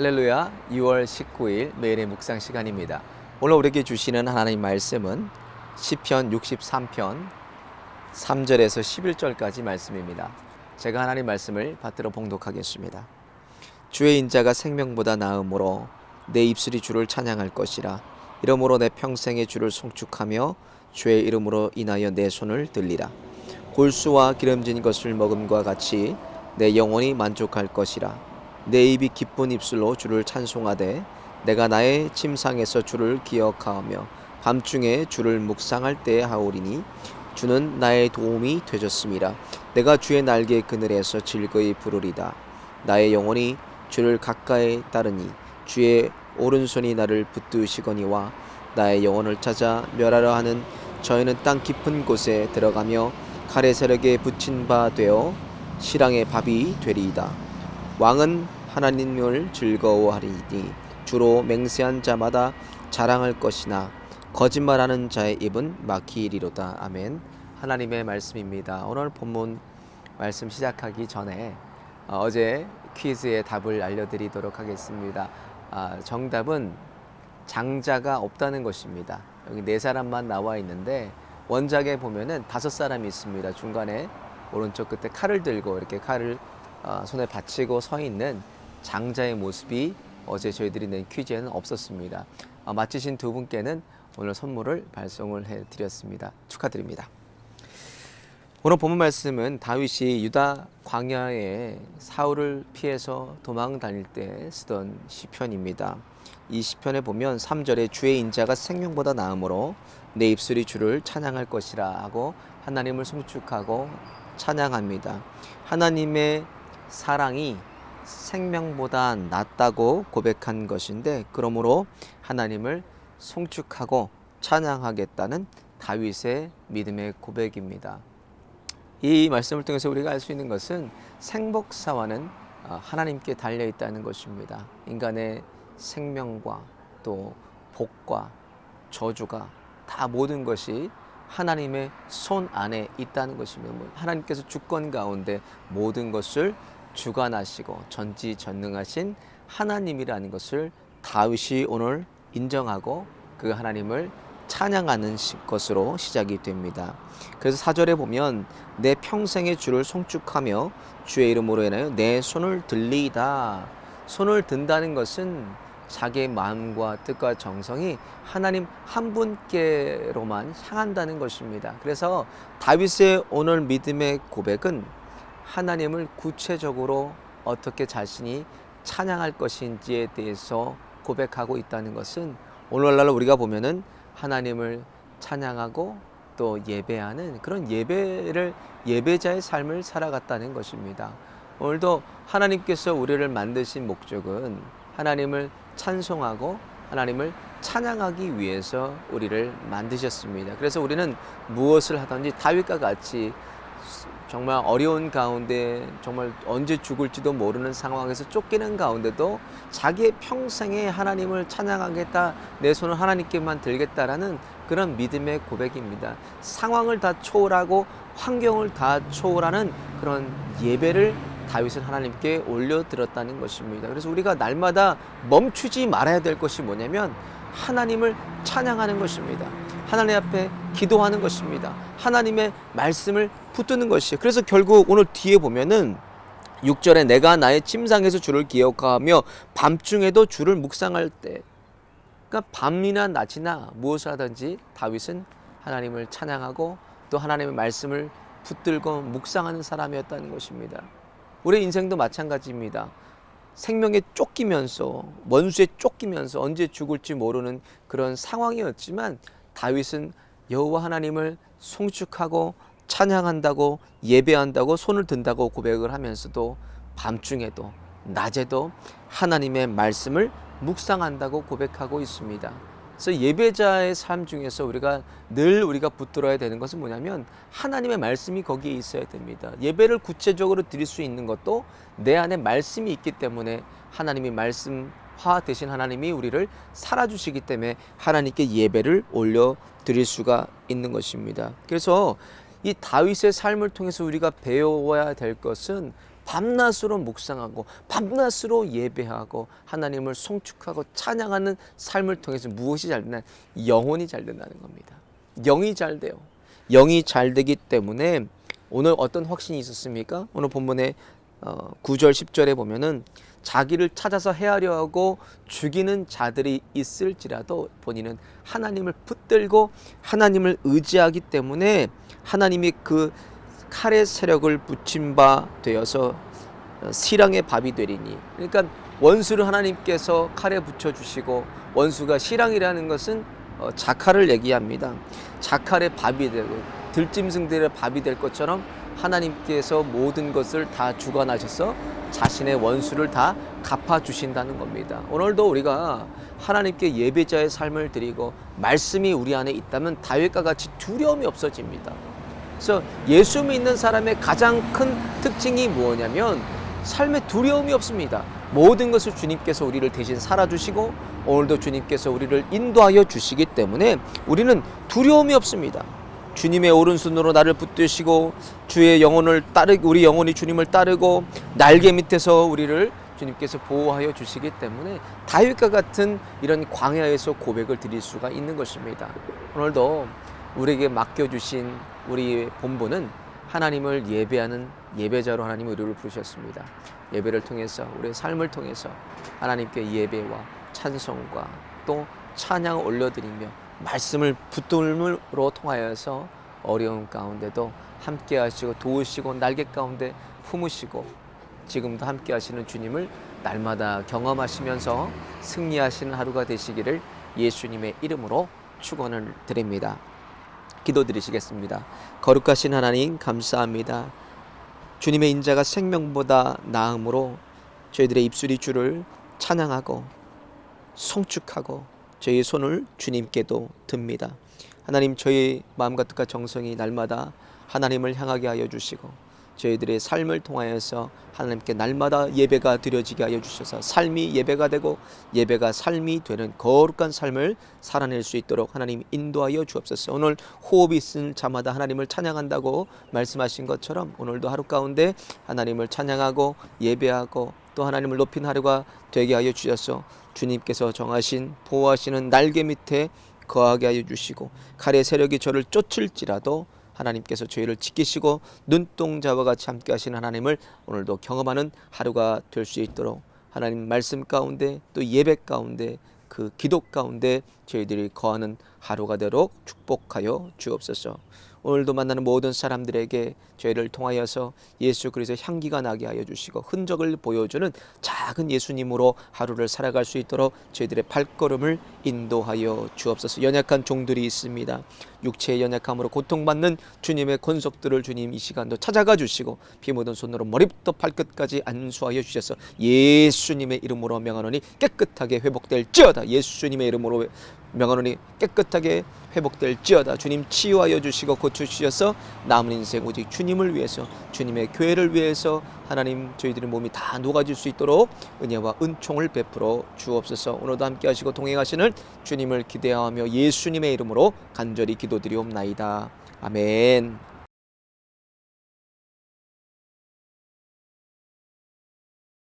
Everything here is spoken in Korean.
할렐루야 6월 19일 매일의 묵상 시간입니다. 오늘 우리에게 주시는 하나님 말씀은 시편 63편 3절에서 11절까지 말씀입니다. 제가 하나님 말씀을 받들어 봉독하겠습니다. 주의 인자가 생명보다 나음으로 내 입술이 주를 찬양할 것이라 이러므로 내 평생의 주를 송축하며 주의 이름으로 인하여 내 손을 들리라 골수와 기름진 것을 먹음과 같이 내 영혼이 만족할 것이라 내 입이 기쁜 입술로 주를 찬송하되 내가 나의 침상에서 주를 기억하며 밤중에 주를 묵상할 때에 하오리니 주는 나의 도움이 되셨음이라 내가 주의 날개 그늘에서 즐거이 부르리다 나의 영혼이 주를 가까이 따르니 주의 오른손이 나를 붙드시거니와 나의 영혼을 찾아 멸하려 하는 저희는 땅 깊은 곳에 들어가며 칼의 세력에 붙인 바 되어 실랑의 밥이 되리이다. 왕은 하나님을 즐거워하리니 주로 맹세한 자마다 자랑할 것이나 거짓말하는 자의 입은 막히리로다. 아멘. 하나님의 말씀입니다. 오늘 본문 말씀 시작하기 전에 어, 어제 퀴즈의 답을 알려드리도록 하겠습니다. 아, 정답은 장자가 없다는 것입니다. 여기 네 사람만 나와 있는데 원작에 보면은 다섯 사람이 있습니다. 중간에 오른쪽 끝에 칼을 들고 이렇게 칼을 어, 손에 받치고 서 있는 장자의 모습이 어제 저희들이 낸 퀴즈에는 없었습니다. 어, 맞히신 두 분께는 오늘 선물을 발송을 해드렸습니다. 축하드립니다. 오늘 본문 말씀은 다윗이 유다 광야에 사울을 피해서 도망 다닐 때 쓰던 시편입니다. 이 시편에 보면 3절에 주의 인자가 생명보다 나음으로 내 입술이 주를 찬양할 것이라 하고 하나님을 송축하고 찬양합니다. 하나님의 사랑이 생명보다 낫다고 고백한 것인데 그러므로 하나님을 송축하고 찬양하겠다는 다윗의 믿음의 고백입니다. 이 말씀을 통해서 우리가 알 수 있는 것은 생복사와는 어, 하나님께 달려 있다는 것입니다. 인간의 생명과 또 복과 저주가 다 모든 것이 하나님의 손 안에 있다는 것입니다. 뭐 하나님께서 주권 가운데 모든 것을 주관하시고 전지전능하신 하나님이라는 것을 다윗이 오늘 인정하고 그 하나님을 찬양하는 것으로 시작이 됩니다. 그래서 사절에 보면 내 평생의 주를 송축하며 주의 이름으로 인하여 내 손을 들리다. 손을 든다는 것은 자기의 마음과 뜻과 정성이 하나님 한 분께로만 향한다는 것입니다. 그래서 다윗의 오늘 믿음의 고백은 하나님을 구체적으로 어떻게 자신이 찬양할 것인지에 대해서 고백하고 있다는 것은 오늘날 우리가 보면은 하나님을 찬양하고 또 예배하는 그런 예배를 예배자의 삶을 살아갔다는 것입니다. 오늘도 하나님께서 우리를 만드신 목적은 하나님을 찬송하고 하나님을 찬양하기 위해서 우리를 만드셨습니다. 그래서 우리는 무엇을 하든지 다윗과 같이 정말 어려운 가운데 정말 언제 죽을지도 모르는 상황에서 쫓기는 가운데도 자기의 평생에 하나님을 찬양하겠다 내 손을 하나님께만 들겠다라는 그런 믿음의 고백입니다. 상황을 다 초월하고 환경을 다 초월하는 그런 예배를 다윗은 하나님께 올려드렸다는 것입니다. 그래서 우리가 날마다 멈추지 말아야 될 것이 뭐냐면 하나님을 찬양하는 것입니다. 하나님 앞에 기도하는 것입니다. 하나님의 말씀을 붙드는 것이에요. 그래서 결국 오늘 뒤에 보면은 6절에 내가 나의 침상에서 주를 기억하며 밤중에도 주를 묵상할 때 그러니까 밤이나 낮이나 무엇을 하든지 다윗은 하나님을 찬양하고 또 하나님의 말씀을 붙들고 묵상하는 사람이었다는 것입니다. 우리 인생도 마찬가지입니다. 생명에 쫓기면서 원수에 쫓기면서 언제 죽을지 모르는 그런 상황이었지만 다윗은 여호와 하나님을 송축하고 찬양한다고 예배한다고 손을 든다고 고백을 하면서도 밤중에도 낮에도 하나님의 말씀을 묵상한다고 고백하고 있습니다. 그래서 예배자의 삶 중에서 우리가 늘 우리가 붙들어야 되는 것은 뭐냐면 하나님의 말씀이 거기에 있어야 됩니다. 예배를 구체적으로 드릴 수 있는 것도 내 안에 말씀이 있기 때문에 하나님이 말씀 화 되신 하나님이 우리를 살아주시기 때문에 하나님께 예배를 올려 드릴 수가 있는 것입니다. 그래서 이 다윗의 삶을 통해서 우리가 배워야 될 것은 밤낮으로 묵상하고 밤낮으로 예배하고 하나님을 송축하고 찬양하는 삶을 통해서 무엇이 잘 되나? 영혼이 잘 된다는 겁니다. 영이 잘 돼요. 영이 잘 되기 때문에 오늘 어떤 확신이 있었습니까? 오늘 본문에 어, 9절 10절에 보면은 자기를 찾아서 헤아려 하고 죽이는 자들이 있을지라도 본인은 하나님을 붙들고 하나님을 의지하기 때문에 하나님이 그 칼의 세력을 붙임 바 되어서 시랑의 밥이 되리니 그러니까 원수를 하나님께서 칼에 붙여 주시고 원수가 시랑이라는 것은 어, 자칼을 얘기합니다. 자칼의 밥이 되고 들짐승들의 밥이 될 것처럼 하나님께서 모든 것을 다 주관하셔서 자신의 원수를 다 갚아 주신다는 겁니다. 오늘도 우리가 하나님께 예배자의 삶을 드리고 말씀이 우리 안에 있다면 다윗과 같이 두려움이 없어집니다. 그래서 예수 믿는 사람의 가장 큰 특징이 뭐냐면 삶에 두려움이 없습니다. 모든 것을 주님께서 우리를 대신 살아주시고 오늘도 주님께서 우리를 인도하여 주시기 때문에 우리는 두려움이 없습니다. 주님의 오른손으로 나를 붙드시고 주의 영혼을 따르 우리 영혼이 주님을 따르고 날개 밑에서 우리를 주님께서 보호하여 주시기 때문에 다윗과 같은 이런 광야에서 고백을 드릴 수가 있는 것입니다. 오늘도 우리에게 맡겨 주신 우리 본부는 하나님을 예배하는 예배자로 하나님 의료를 부르셨습니다. 예배를 통해서 우리의 삶을 통해서 하나님께 예배와 찬송과 또 찬양을 올려드리며 말씀을 붙들므로 통하여서 어려운 가운데도 함께 하시고 도우시고 날개 가운데 품으시고 지금도 함께 하시는 주님을 날마다 경험하시면서 승리하시는 하루가 되시기를 예수님의 이름으로 축원을 드립니다. 기도드리시겠습니다. 거룩하신 하나님 감사합니다. 주님의 인자가 생명보다 나음으로 저희들의 입술이 주를 찬양하고 송축하고 저희 손을 주님께도 듭니다. 하나님 저희 마음과 뜻과 정성이 날마다 하나님을 향하게 하여 주시고 저희들의 삶을 통하여서 하나님께 날마다 예배가 드려지게 하여 주셔서 삶이 예배가 되고 예배가 삶이 되는 거룩한 삶을 살아낼 수 있도록 하나님 인도하여 주옵소서. 오늘 호흡이 있을 자마다 하나님을 찬양한다고 말씀하신 것처럼 오늘도 하루 가운데 하나님을 찬양하고 예배하고 또 하나님을 높인 하루가 되게 하여 주셔서 주님께서 정하신 보호하시는 날개 밑에 거하게 하여 주시고 칼의 세력이 저를 쫓을지라도 하나님께서 저희를 지키시고 눈동자와 같이 함께 하시는 하나님을 오늘도 경험하는 하루가 될 수 있도록 하나님 말씀 가운데 또 예배 가운데 그 기도 가운데 저희들이 거하는 하루가 되도록 축복하여 주옵소서. 오늘도 만나는 모든 사람들에게 저희를 통하여서 예수 그리스도의 향기가 나게 하여 주시고 흔적을 보여주는 작은 예수님으로 하루를 살아갈 수 있도록 저희들의 발걸음을 인도하여 주옵소서. 연약한 종들이 있습니다. 육체의 연약함으로 고통받는 주님의 권속들을 주님 이 시간도 찾아가 주시고 피 묻은 손으로 머리부터 발끝까지 안수하여 주셔서 예수님의 이름으로 명하노니 깨끗하게 회복될지어다. 예수님의 이름으로 명하노니 깨끗하게 회복될지어다. 주님 치유하여 주시고 고쳐 주셔서 남은 인생 오직 주님을 위해서 주님의 교회를 위해서 하나님 저희들의 몸이 다 녹아질 수 있도록 은혜와 은총을 베풀어 주옵소서. 오늘도 함께 하시고 동행하시는 주님을 기대하며 예수님의 이름으로 간절히 기도드리옵나이다. 아멘.